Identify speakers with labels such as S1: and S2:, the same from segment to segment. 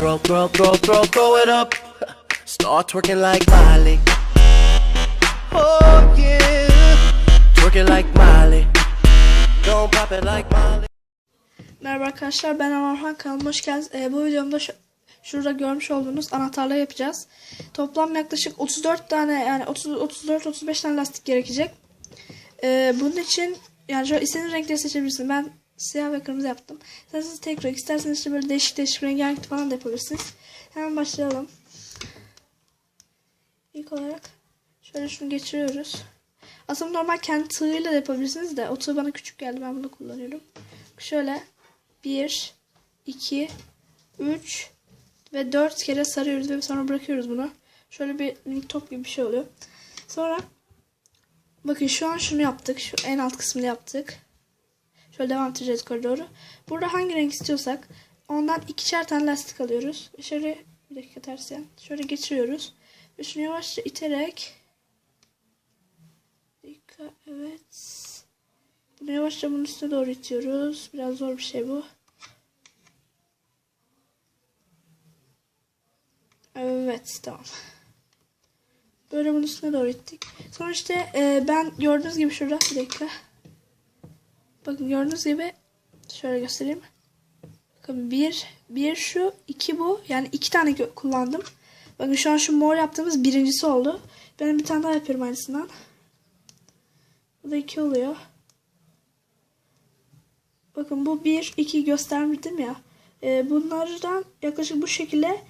S1: Throw, throw, throw, throw, throw it up. Start twerking like Miley. Oh yeah. Twerking like Miley. Don't pop it like Miley.
S2: Merhaba arkadaşlar ben Amarhan kanalıma hoş geldiniz. Ee, bu videomda şu- şurada görmüş olduğunuz anahtarlığı yapacağız. Toplam yaklaşık 34 tane yani 30 34-35 tane lastik gerekecek. Ee, bunun için yani şöyle istediğiniz renkleri seçebilirsiniz. Ben siyah ve kırmızı yaptım. İsterseniz tek renk, isterseniz işte böyle değişik değişik rengarenk falan da yapabilirsiniz. Hemen başlayalım. İlk olarak şöyle şunu geçiriyoruz. Aslında normal kendi tığıyla da yapabilirsiniz de o tığ bana küçük geldi ben bunu kullanıyorum. Şöyle 1, 2, 3 ve 4 kere sarıyoruz ve sonra bırakıyoruz bunu. Şöyle bir minik top gibi bir şey oluyor. Sonra bakın şu an şunu yaptık. Şu en alt kısmını yaptık. Şöyle devam edeceğiz yukarı doğru. Burada hangi renk istiyorsak ondan ikişer tane lastik alıyoruz. Şöyle bir dakika ters yan. Şöyle geçiriyoruz. Ve şunu yavaşça iterek dakika evet. Bunu yavaşça bunun üstüne doğru itiyoruz. Biraz zor bir şey bu. Evet tamam. Böyle bunun üstüne doğru ittik. Sonra işte e, ben gördüğünüz gibi şurada bir dakika. Bakın gördüğünüz gibi şöyle göstereyim. Bakın bir, bir şu, iki bu. Yani iki tane kullandım. Bakın şu an şu mor yaptığımız birincisi oldu. Ben bir tane daha yapıyorum aynısından. Bu da iki oluyor. Bakın bu 1, 2 göstermiştim ya. Ee, bunlardan yaklaşık bu şekilde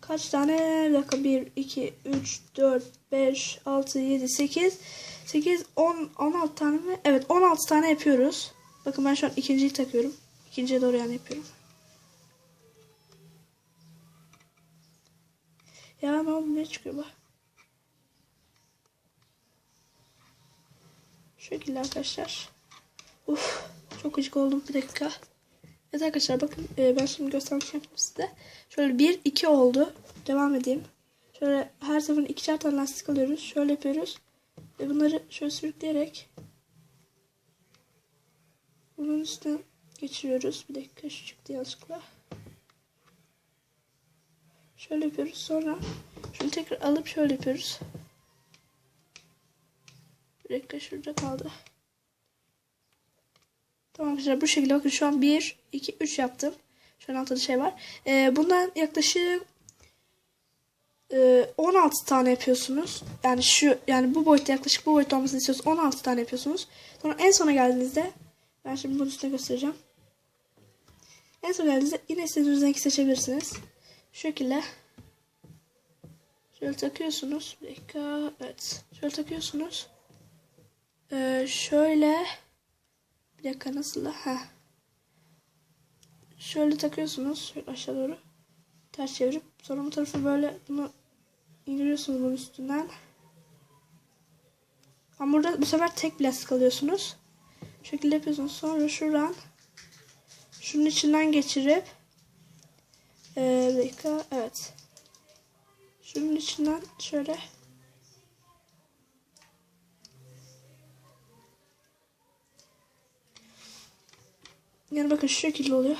S2: kaç tane? Bir dakika 1, 2, 3, 4, 5, 6, 7, 8, 8, 10, 16 tane mi? Evet 16 tane yapıyoruz. Bakın ben şu an ikinciyi takıyorum. İkinciye doğru yani yapıyorum. Ya ne oldu ne çıkıyor bak. Şu şekilde arkadaşlar. Uf, çok gıcık oldum bir dakika. Evet arkadaşlar bakın e, ben şimdi istiyorum size. Şöyle 1 2 oldu. Devam edeyim. Şöyle her seferinde ikişer tane lastik alıyoruz. Şöyle yapıyoruz. Ve bunları şöyle sürükleyerek bunun üstüne geçiriyoruz. Bir dakika şu çıktı yanlışlıkla. Şöyle yapıyoruz. Sonra şunu tekrar alıp şöyle yapıyoruz. Bir dakika şurada kaldı. Tamam arkadaşlar bu şekilde bakın şu an 1, 2, 3 yaptım. Şu an altta şey var. Ee, bundan yaklaşık e, 16 tane yapıyorsunuz. Yani şu yani bu boyutta yaklaşık bu boyutta olmasını istiyorsanız 16 tane yapıyorsunuz. Sonra en sona geldiğinizde ben şimdi bunun üstüne göstereceğim. En sona geldiğinizde yine istediğiniz renk seçebilirsiniz. Şu şekilde şöyle takıyorsunuz. Bir dakika. Evet. Şöyle takıyorsunuz. Ee, şöyle bir dakika nasıl da? Heh. Şöyle takıyorsunuz. Şöyle aşağı doğru. Ters çevirip sonra bu tarafı böyle bunu indiriyorsunuz bunun üstünden. Ama burada bu sefer tek plastik alıyorsunuz. Şekilde yapıyorsunuz. Sonra şuradan şunun içinden geçirip ee, dakika. Evet. Şunun içinden şöyle Yani bakın şu şekilde oluyor.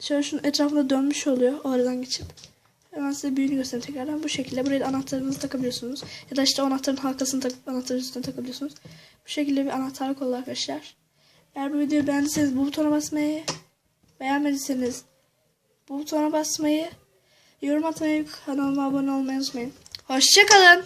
S2: Şöyle şunun etrafında dönmüş oluyor o aradan geçip. Hemen size büyüğünü göstereyim tekrardan. Bu şekilde buraya anahtarınızı takabiliyorsunuz. Ya da işte o anahtarın halkasını takıp anahtarın üstüne takabiliyorsunuz. Bu şekilde bir anahtarlık oldu arkadaşlar. Eğer bu videoyu beğendiyseniz bu butona basmayı, beğenmediyseniz bu butona basmayı, yorum atmayı, kanalıma abone olmayı unutmayın. Hoşçakalın.